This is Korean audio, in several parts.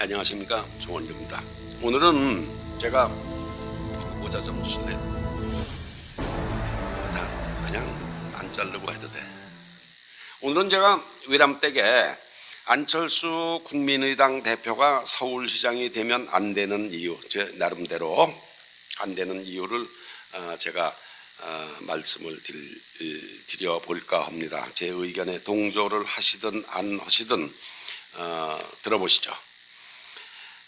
안녕하십니까 정원규입니다. 오늘은 제가 모자 좀 주실래요? 나 그냥 안 자르고 해도 돼. 오늘은 제가 외람댁에 안철수 국민의당 대표가 서울시장이 되면 안 되는 이유, 제 나름대로 안 되는 이유를 어, 제가 어, 말씀을 드려 볼까 합니다. 제 의견에 동조를 하시든 안 하시든 어, 들어보시죠.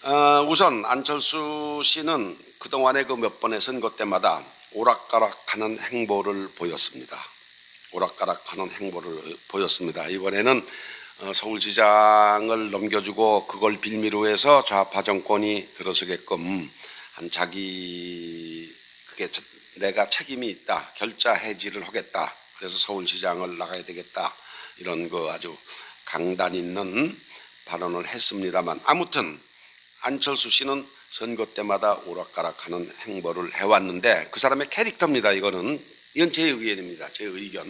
어, 우선 안철수 씨는 그동안의 그 몇 번의 선거 때마다 오락가락하는 행보를 보였습니다. 오락가락하는 행보를 보였습니다. 이번에는 어, 서울시장을 넘겨주고 그걸 빌미로 해서 좌파 정권이 들어서게끔 한 자기 그게 자- 내가 책임이 있다 결자 해지를 하겠다 그래서 서울시장을 나가야 되겠다 이런 거 아주 강단 있는 발언을 했습니다만 아무튼 안철수 씨는 선거 때마다 오락가락하는 행보를 해왔는데 그 사람의 캐릭터입니다. 이거는 이건 제 의견입니다. 제 의견.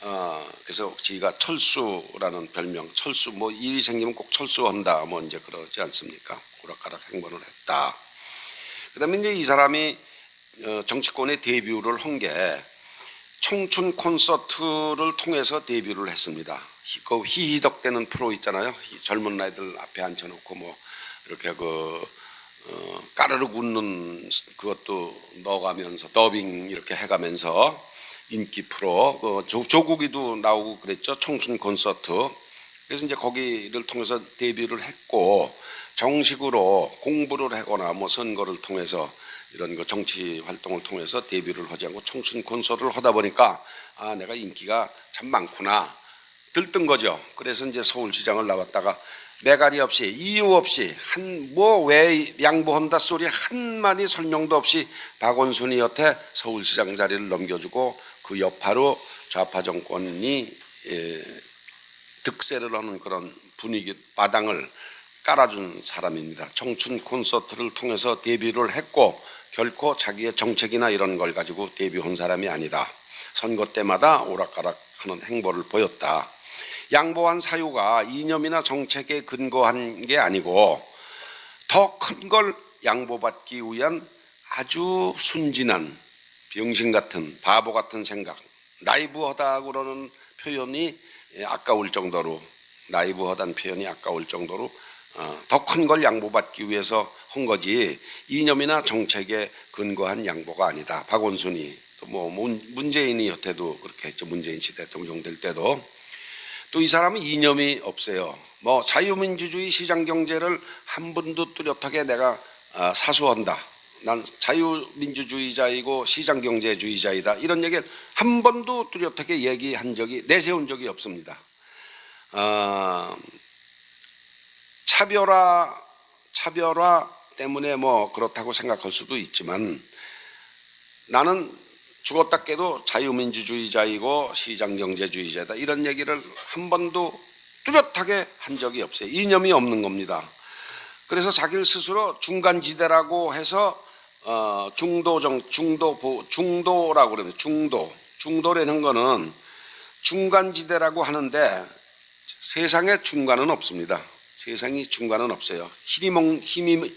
어, 그래서 지가 철수라는 별명, 철수 뭐 일이 생기면 꼭 철수한다 뭐 이제 그러지 않습니까? 오락가락 행보를 했다. 그다음에 이제 이 사람이 어, 정치권에 데뷔를 한 게 청춘 콘서트를 통해서 데뷔를 했습니다. 히- 그 희희덕대는 프로 있잖아요. 이 젊은 아이들 앞에 앉혀놓고 뭐 이렇게 그 어, 까르륵 웃는 그것도 넣어가면서 더빙 이렇게 해가면서 인기 프로 그 조, 조국이도 나오고 그랬죠. 청춘 콘서트. 그래서 이제 거기를 통해서 데뷔를 했고 정식으로 공부를 하거나 뭐 선거를 통해서 이런 거 정치 활동을 통해서 데뷔를 하지 않고 청춘 콘서트를 하다 보니까 아 내가 인기가 참 많구나. 들뜬 거죠. 그래서 이제 서울시장을 나왔다가 매가리 없이 이유 없이 한 뭐 왜 양보한다 소리 한 마디 설명도 없이 박원순이 여태 서울시장 자리를 넘겨주고 그 여파로 좌파 정권이 예, 득세를 하는 그런 분위기 마당을 깔아준 사람입니다. 청춘 콘서트를 통해서 데뷔를 했고 결코 자기의 정책이나 이런 걸 가지고 데뷔한 사람이 아니다. 선거 때마다 오락가락하는 행보를 보였다. 양보한 사유가 이념이나 정책에 근거한 게 아니고 더 큰 걸 양보받기 위한 아주 순진한 병신 같은 바보 같은 생각 나이브하다 그러는 표현이 예, 아까울 정도로 나이브하다는 표현이 아까울 정도로 어, 더큰 걸 양보받기 위해서 한 거지 이념이나 정책에 근거한 양보가 아니다. 박원순이 또뭐 문재인이 여태도 그렇게 했죠. 문재인 씨 대통령 될 때도 또 이 사람은 이념이 없어요. 뭐 자유민주주의 시장 경제를 한 번도 뚜렷하게 내가 아, 사수한다. 난 자유민주주의자이고 시장 경제주의자이다. 이런 얘기 한 번도 뚜렷하게 얘기한 적이 내세운 적이 없습니다. 아, 차별화 차별화 때문에 뭐 그렇다고 생각할 수도 있지만 나는 죽었다 깨도 자유민주주의자이고 시장경제주의자다 이런 얘기를 한 번도 뚜렷하게 한 적이 없어요. 이념이 없는 겁니다. 그래서 자기를 스스로 중간지대라고 해서 어, 중도정 중도 보 중도라고 그러는 중도 중도라는 거는 중간지대라고 하는데 세상에 중간은 없습니다. 세상이 중간은 없어요. 희리멍 힘이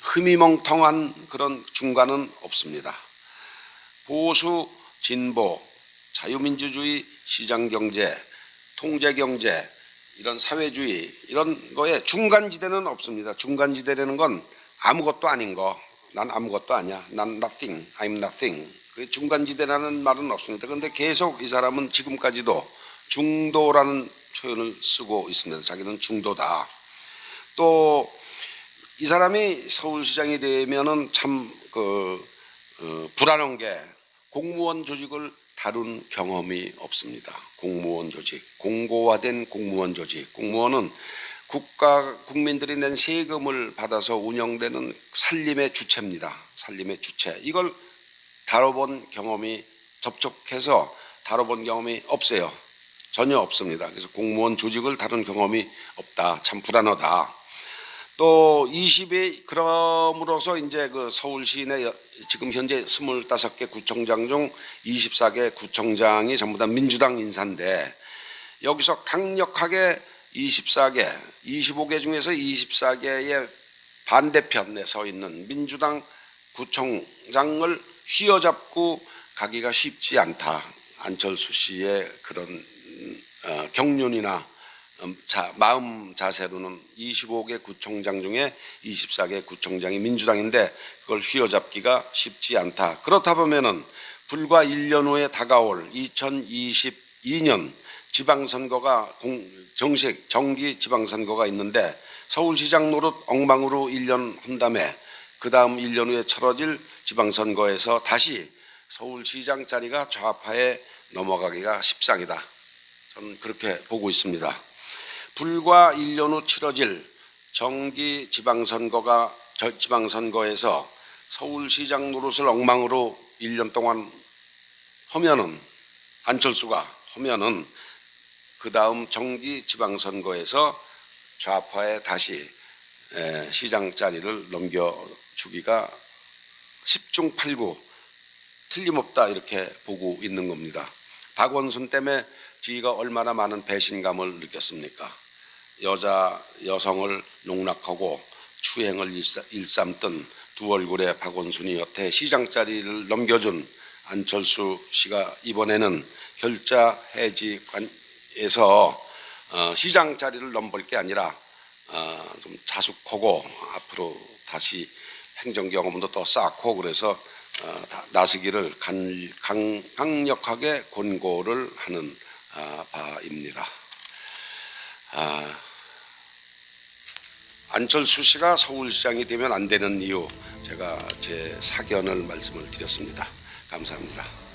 흐미멍텅한 그런 중간은 없습니다. 보수, 진보, 자유민주주의, 시장경제, 통제경제, 이런 사회주의, 이런 거에 중간지대는 없습니다. 중간지대라는 건 아무것도 아닌 거. 난 아무것도 아니야. 난 nothing, I'm nothing. 그 중간지대라는 말은 없습니다. 그런데 계속 이 사람은 지금까지도 중도라는 표현을 쓰고 있습니다. 자기는 중도다. 또 이 사람이 서울시장이 되면은 참그 어, 불안한 게 공무원 조직을 다룬 경험이 없습니다. 공무원 조직, 공고화된 공무원 조직. 공무원은 국가 국민들이 낸 세금을 받아서 운영되는 살림의 주체입니다. 살림의 주체. 이걸 다뤄본 경험이 접촉해서 다뤄본 경험이 없어요. 전혀 없습니다. 그래서 공무원 조직을 다룬 경험이 없다. 참 불안하다. 또 20회 그럼으로써 이제 그 서울 시 내 여- 지금 현재 25개 구청장 중 24개 구청장이 전부 다 민주당 인사인데 여기서 강력하게 24개, 25개 중에서 24개의 반대편에 서 있는 민주당 구청장을 휘어잡고 가기가 쉽지 않다. 안철수 씨의 그런 음, 어, 경륜이나 음, 자, 마음 자세로는 25개 구청장 중에 24개 구청장이 민주당인데 그걸 휘어잡기가 쉽지 않다. 그렇다 보면은 불과 1년 후에 다가올 2022년 지방선거가 공, 정식 정기 지방선거가 있는데 서울시장 노릇 엉망으로 1년 한 다음에 그 다음 1년 후에 치러질 지방선거에서 다시 서울시장 자리가 좌파에 넘어가기가 십상이다. 저는 그렇게 보고 있습니다. 불과 1년 후 치러질 정기 지방선거가 저 지방선거에서 서울시장 노릇을 엉망으로 1년 동안 하면은 안철수가 하면은 그 다음 정기 지방선거에서 좌파에 다시 에, 시장 자리를 넘겨주기가 10중 8구 틀림없다 이렇게 보고 있는 겁니다. 박원순 때문에 지가 얼마나 많은 배신감을 느꼈습니까? 여자 여성을 농락하고 추행을 일삼- 일삼던 두 얼굴의 박원순이 여태 시장 자리를 넘겨준 안철수 씨가 이번에는 결자 해지관에서 어, 시장 자리를 넘볼 게 아니라 어, 좀 자숙하고 앞으로 다시 행정 경험도 더 쌓고 그래서 어, 다- 나서기를 간- 강, 강력하게 권고를 하는 아, 바입니다. 아, 안철수 씨가 서울시장이 되면 안 되는 이유 제가 제 사견을 말씀을 드렸습니다. 감사합니다.